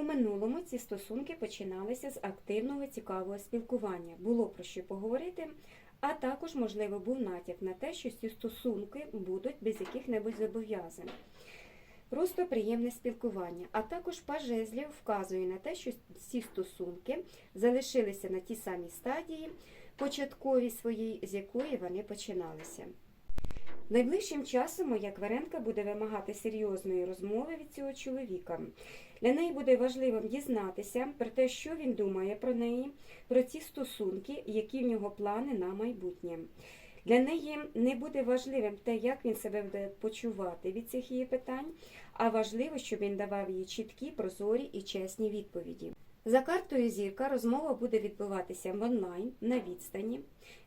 У минулому ці стосунки починалися з активного цікавого спілкування. Було про що поговорити, а також, можливо, був натяк на те, що ці стосунки будуть без яких-небудь зобов'язань. Просто приємне спілкування. А також паж жезлів вказує на те, що ці стосунки залишилися на тій самій стадії початковій своїй, з якої вони починалися. Найближчим часом моя кваренка буде вимагати серйозної розмови від цього чоловіка. Для неї буде важливим дізнатися про те, що він думає про неї, про ці стосунки, які в нього плани на майбутнє. Для неї не буде важливим те, як він себе буде почувати від цих її питань, а важливо, щоб він давав їй чіткі, прозорі і чесні відповіді. За картою зірка розмова буде відбуватися в онлайн на відстані.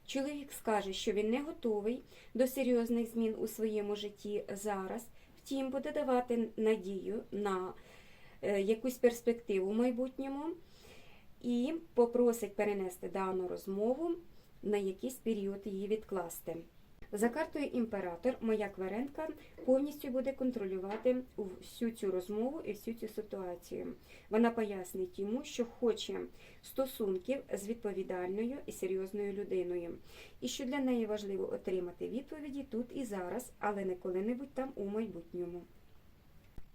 Чоловік скаже, що він не готовий до серйозних змін у своєму житті зараз, втім буде давати надію на якусь перспективу в майбутньому і попросить перенести дану розмову на якийсь період її відкласти. За картою імператор моя кваренка повністю буде контролювати всю цю розмову і всю цю ситуацію. Вона пояснить йому, що хоче стосунків з відповідальною і серйозною людиною, і що для неї важливо отримати відповіді тут і зараз, але не коли-небудь там у майбутньому.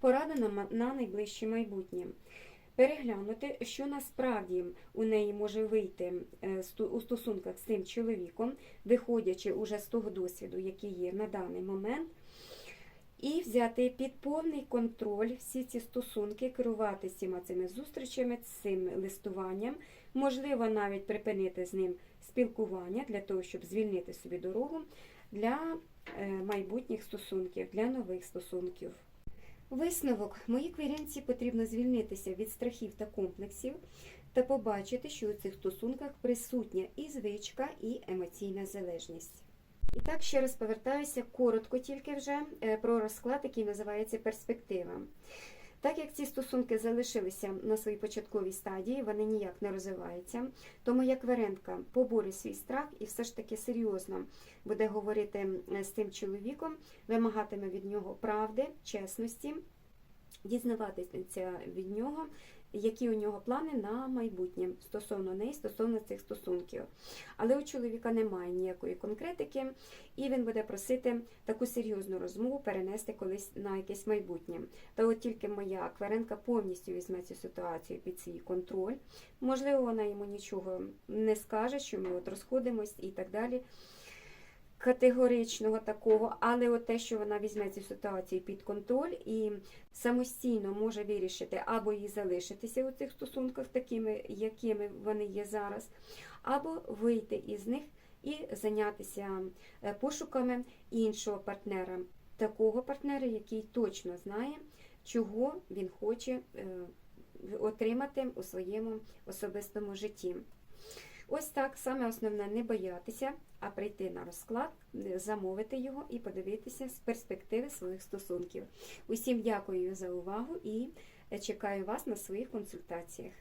Порада на, на найближче майбутнє. Переглянути, що насправді у неї може вийти е, у стосунках з цим чоловіком, виходячи уже з того досвіду, який є на даний момент, і взяти під повний контроль всі ці стосунки, керувати всіма цими зустрічами, цим листуванням, можливо, навіть припинити з ним спілкування для того, щоб звільнити собі дорогу для е, майбутніх стосунків, для нових стосунків. Висновок моїй квірянці потрібно звільнитися від страхів та комплексів та побачити, що у цих стосунках присутня і звичка, і емоційна залежність. І так, ще раз повертаюся коротко тільки вже е, про розклад, який називається перспектива. Так як ці стосунки залишилися на своїй початковій стадії, вони ніяк не розвиваються, то моя кверентка поборе свій страх і все ж таки серйозно буде говорити е, з тим чоловіком, вимагатиме від нього правди, чесності, дізнаватися від нього, які у нього плани на майбутнє стосовно неї, стосовно цих стосунків. Але у чоловіка немає ніякої конкретики, і він буде просити таку серйозну розмову перенести колись на якесь майбутнє. Та от тільки моя акваренка повністю візьме цю ситуацію під свій контроль. Можливо, вона йому нічого не скаже, що ми от розходимось і так далі. Категоричного такого, але от те, що вона візьме цю ситуацію під контроль і самостійно може вирішити або їй залишитися у цих стосунках, такими, якими вони є зараз, або вийти із них і зайнятися е, пошуками іншого партнера, такого партнера, який точно знає, чого він хоче е, отримати у своєму особистому житті. Ось так саме основне не боятися, а прийти на розклад, замовити його і подивитися з перспективи своїх стосунків. Усім дякую за увагу і чекаю вас на своїх консультаціях.